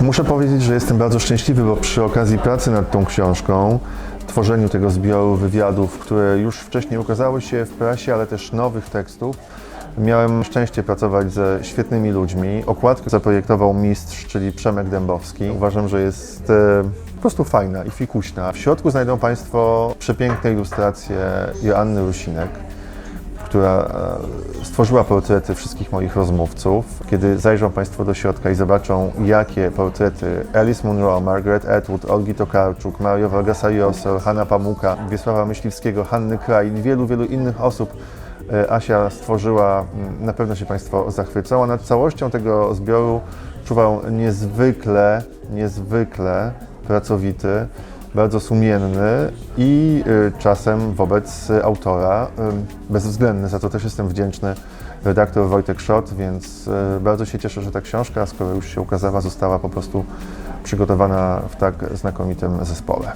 Muszę powiedzieć, że jestem bardzo szczęśliwy, bo przy okazji pracy nad tą książką, tworzeniu tego zbioru wywiadów, które już wcześniej ukazały się w prasie, ale też nowych tekstów, miałem szczęście pracować ze świetnymi ludźmi. Okładkę zaprojektował mistrz, czyli Przemek Dębowski. Uważam, że jest e, po prostu fajna i fikuśna. W środku znajdą Państwo przepiękne ilustracje Joanny Rusinek która e, stworzyła portrety wszystkich moich rozmówców. Kiedy zajrzą Państwo do środka i zobaczą, jakie portrety Alice Munro, Margaret Atwood, Olgi Tokarczuk, Mario Vargasa Hanna Pamuka, Wiesława Myśliwskiego, Hanny Krain, wielu, wielu innych osób e, Asia stworzyła, m, na pewno się Państwo zachwycą. A nad całością tego zbioru czuwał niezwykle, niezwykle pracowity, bardzo sumienny i y, czasem wobec autora y, bezwzględny, za to też jestem wdzięczny redaktor Wojtek Szot, więc y, bardzo się cieszę, że ta książka, skoro już się ukazała, została po prostu przygotowana w tak znakomitym zespole.